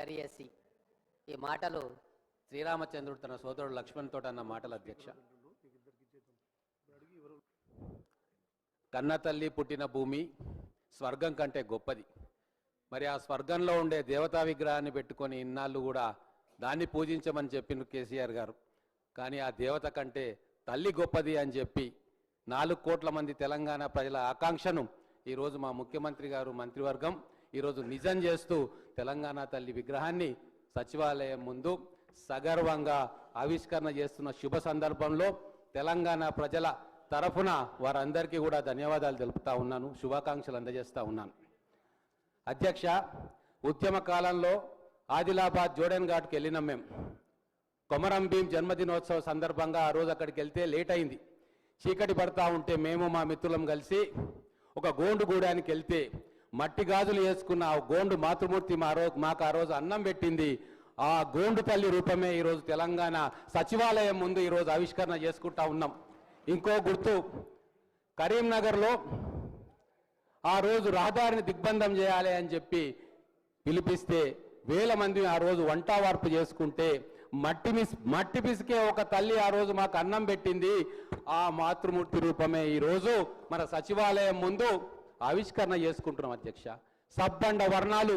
గరియేసి ఈ మాటలు శ్రీరామచంద్రుడు తన సోదరుడు లక్ష్మణ్ తోట అన్న మాటలు అధ్యక్ష. కన్న తల్లి పుట్టిన భూమి స్వర్గం కంటే గొప్పది. మరి ఆ స్వర్గంలో ఉండే దేవతా విగ్రహాన్ని పెట్టుకొని ఇన్నాళ్ళు కూడా దాన్ని పూజించమని చెప్పిండ్రు కేసీఆర్ గారు. కానీ ఆ దేవత కంటే తల్లి గొప్పది అని చెప్పి నాలుగు కోట్ల మంది తెలంగాణ ప్రజల ఆకాంక్షను ఈరోజు మా ముఖ్యమంత్రి గారు మంత్రివర్గం ఈరోజు నిజం చేస్తూ తెలంగాణ తల్లి విగ్రహాన్ని సచివాలయం ముందు సగర్వంగా ఆవిష్కరణ చేస్తున్న శుభ సందర్భంలో తెలంగాణ ప్రజల తరఫున వారందరికీ కూడా ధన్యవాదాలు తెలుపుతా ఉన్నాను శుభాకాంక్షలు అందజేస్తూ ఉన్నాను. అధ్యక్ష ఉద్యమ కాలంలో ఆదిలాబాద్ జోడెన్ ఘాట్కి వెళ్ళినాం మేము కొమరం భీం జన్మదినోత్సవ సందర్భంగా ఆ రోజు అక్కడికి వెళ్తే లేట్ అయింది. చీకటి పడతా ఉంటే మేము మా మిత్రులం కలిసి ఒక గోండు గూడానికి వెళ్తే మట్టి గాజులు వేసుకున్న ఆ గోండు మాతృమూర్తి మా రోజు మాకు ఆ రోజు అన్నం పెట్టింది. ఆ గోండు తల్లి రూపమే ఈరోజు తెలంగాణ సచివాలయం ముందు ఈరోజు ఆవిష్కరణ చేసుకుంటా ఉన్నాం. ఇంకో గుర్తు కరీంనగర్లో ఆ రోజు రహదారిని దిగ్బంధం చేయాలి అని చెప్పి పిలిపిస్తే వేల మంది ఆ రోజు వంట వార్పు చేసుకుంటే మట్టి మిస్ మట్టి పిసికే ఒక తల్లి ఆ రోజు మాకు అన్నం పెట్టింది. ఆ మాతృమూర్తి రూపమే ఈరోజు మన సచివాలయం ముందు ఆవిష్కరణ చేసుకుంటున్నాం అధ్యక్ష. సబ్బండ వర్ణాలు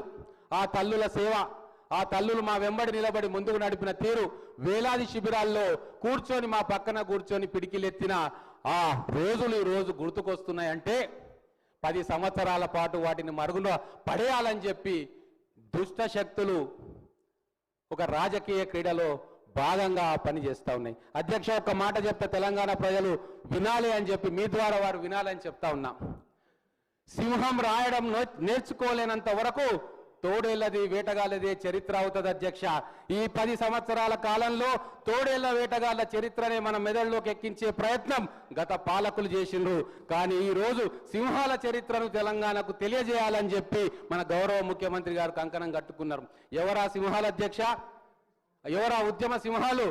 ఆ తల్లుల సేవ ఆ తల్లులు మా వెంబడి నిలబడి ముందుకు నడిపిన తీరు వేలాది శిబిరాల్లో కూర్చొని మా పక్కన కూర్చొని పిడికిలెత్తిన ఆ రోజులు ఈ రోజు గుర్తుకొస్తున్నాయంటే పది సంవత్సరాల పాటు వాటిని మరుగున పడేయాలని చెప్పి దుష్ట శక్తులు ఒక రాజకీయ క్రీడలో భాగంగా పనిచేస్తా ఉన్నాయి. అధ్యక్ష ఒక మాట చెప్తే తెలంగాణ ప్రజలు వినాలి అని చెప్పి మీ ద్వారా వారు వినాలని చెప్తా ఉన్నా. సింహం రాయడం నేర్చుకోలేనంత వరకు తోడేళ్ళది వేటగాళ్ళది చరిత్ర అవుతుంది అధ్యక్ష. ఈ పది సంవత్సరాల కాలంలో తోడేళ్ళ వేటగాళ్ళ చరిత్రనే మన మెదడులోకి ఎక్కించే ప్రయత్నం గత పాలకులు చేసిండ్రు. కానీ ఈ రోజు సింహాల చరిత్రను తెలంగాణకు తెలియజేయాలని చెప్పి మన గౌరవ ముఖ్యమంత్రి గారు కంకణం కట్టుకున్నారు. ఎవరా సింహాల అధ్యక్ష? ఎవరా ఉద్యమ సింహాలు?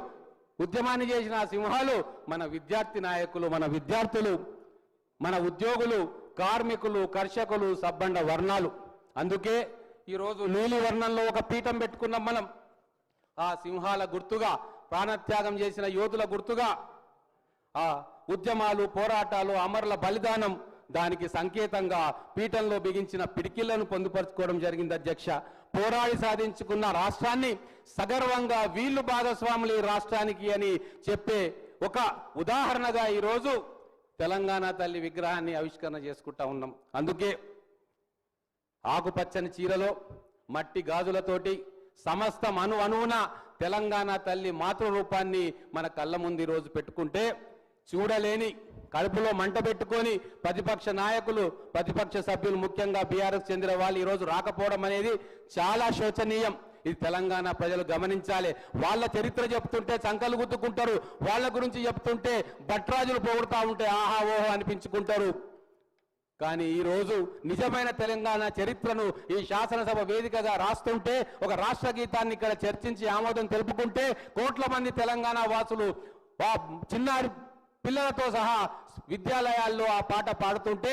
ఉద్యమాన్ని చేసిన సింహాలు మన విద్యార్థి నాయకులు మన విద్యార్థులు మన ఉద్యోగులు కార్మికులు కర్షకులు సబ్బండ వర్ణాలు. అందుకే ఈరోజు నీలి వర్ణంలో ఒక పీఠం పెట్టుకున్నాం మనం. ఆ సింహాల గుర్తుగా ప్రాణత్యాగం చేసిన యోధుల గుర్తుగా ఆ ఉద్యమాలు పోరాటాలు అమరుల బలిదానం దానికి సంకేతంగా పీఠంలో బిగించిన పిడికిళ్ళను పొందుపరచుకోవడం జరిగింది అధ్యక్ష. పోరాడి సాధించుకున్న రాష్ట్రాన్ని సగర్వంగా వీళ్ళు భాగస్వాములు ఈ రాష్ట్రానికి అని చెప్పే ఒక ఉదాహరణగా ఈరోజు తెలంగాణ తల్లి విగ్రహాన్ని ఆవిష్కరణ చేసుకుంటా ఉన్నాం. అందుకే ఆకుపచ్చని చీరలో మట్టి గాజులతోటి సమస్తం అను అణువున తెలంగాణ తల్లి మాతృ రూపాన్ని మన కళ్ళ ముందు ఈ రోజు పెట్టుకుంటే చూడలేని కడుపులో మంట పెట్టుకొని ప్రతిపక్ష నాయకులు ప్రతిపక్ష సభ్యులు ముఖ్యంగా బీఆర్ఎస్ చెందిన వాళ్ళు ఈరోజు రాకపోవడం అనేది చాలా శోచనీయం. ఇది తెలంగాణ ప్రజలు గమనించాలి. వాళ్ళ చరిత్ర చెప్తుంటే చంకలు గుద్దుకుంటారు. వాళ్ళ గురించి చెప్తుంటే భట్రాజులు పొగుడుతూ ఉంటే ఆహా ఓహో అనిపించుకుంటారు. కానీ ఈరోజు నిజమైన తెలంగాణ చరిత్రను ఈ శాసనసభ వేదికగా రాస్తుంటే ఒక రాష్ట్ర గీతాన్ని ఇక్కడ చర్చించి ఆమోదం తెలుపుకుంటే కోట్ల మంది తెలంగాణ వాసులు చిన్నారి పిల్లలతో సహా విద్యాలయాల్లో ఆ పాట పాడుతుంటే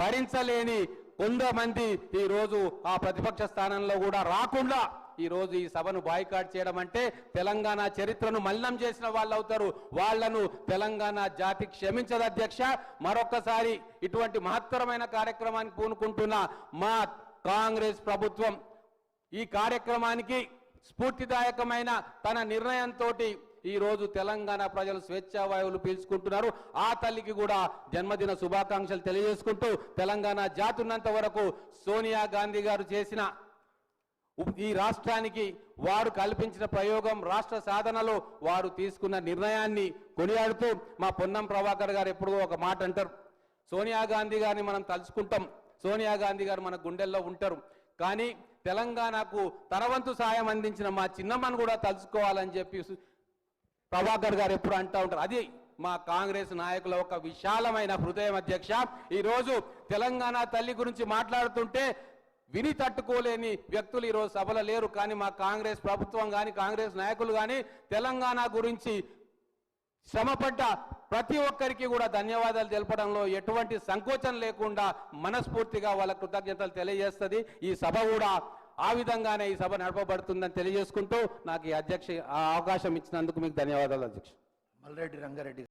భరించలేని కొంతమంది ఈ రోజు ఆ ప్రతిపక్ష స్థానంలో కూడా రాకుండా ఈ రోజు ఈ సభను బాయ్కాట్ చేయడం అంటే తెలంగాణ చరిత్రను మలినం చేసిన వాళ్ళు అవుతారు. వాళ్ళను తెలంగాణ జాతి క్షమించదు అధ్యక్ష. మరొక్కసారి ఇటువంటి మహత్తరమైన కార్యక్రమానికి పూనుకుంటున్న మా కాంగ్రెస్ ప్రభుత్వం ఈ కార్యక్రమానికి స్ఫూర్తిదాయకమైన తన నిర్ణయంతో ఈ రోజు తెలంగాణ ప్రజలు స్వేచ్ఛావాయువులు పీల్చుకుంటున్నారు. ఆ తల్లికి కూడా జన్మదిన శుభాకాంక్షలు తెలియజేసుకుంటూ తెలంగాణ జాతున్నంత వరకు సోనియా గాంధీ గారు చేసిన ఈ రాష్ట్రానికి వారు కల్పించిన ప్రయోగం రాష్ట్ర సాధనలో వారు తీసుకున్న నిర్ణయాన్ని కొనియాడుతూ మా పొన్నం ప్రభాకర్ గారు ఎప్పుడూ ఒక మాట అంటారు. సోనియా గాంధీ గారిని మనం తలుచుకుంటాం. సోనియా గాంధీ గారు మన గుండెల్లో ఉంటారు. కానీ తెలంగాణకు తనవంతు సాయం అందించిన మా చిన్నమ్మను కూడా తలుచుకోవాలని చెప్పి ప్రభాకర్ గారు ఎప్పుడు అంటూ ఉంటారు. అది మా కాంగ్రెస్ నాయకుల ఒక విశాలమైన హృదయం అధ్యక్ష. ఈ రోజు తెలంగాణ తల్లి గురించి మాట్లాడుతుంటే విని తట్టుకోలేని వ్యక్తులు ఈరోజు సభలో లేరు. కానీ మా కాంగ్రెస్ ప్రభుత్వం కానీ కాంగ్రెస్ నాయకులు కానీ తెలంగాణ గురించి శ్రమపడ్డ ప్రతి ఒక్కరికి కూడా ధన్యవాదాలు తెలపడంలో ఎటువంటి సంకోచం లేకుండా మనస్ఫూర్తిగా వాళ్ళ కృతజ్ఞతలు తెలియజేస్తుంది. ఈ సభ కూడా ఆ విధంగానే ఈ సభ నడపబడుతుందని తెలియజేసుకుంటూ నాకు ఈ అధ్యక్ష ఆ అవకాశం ఇచ్చినందుకు మీకు ధన్యవాదాలు అధ్యక్ష. మల్రెడ్డి రంగారెడ్డి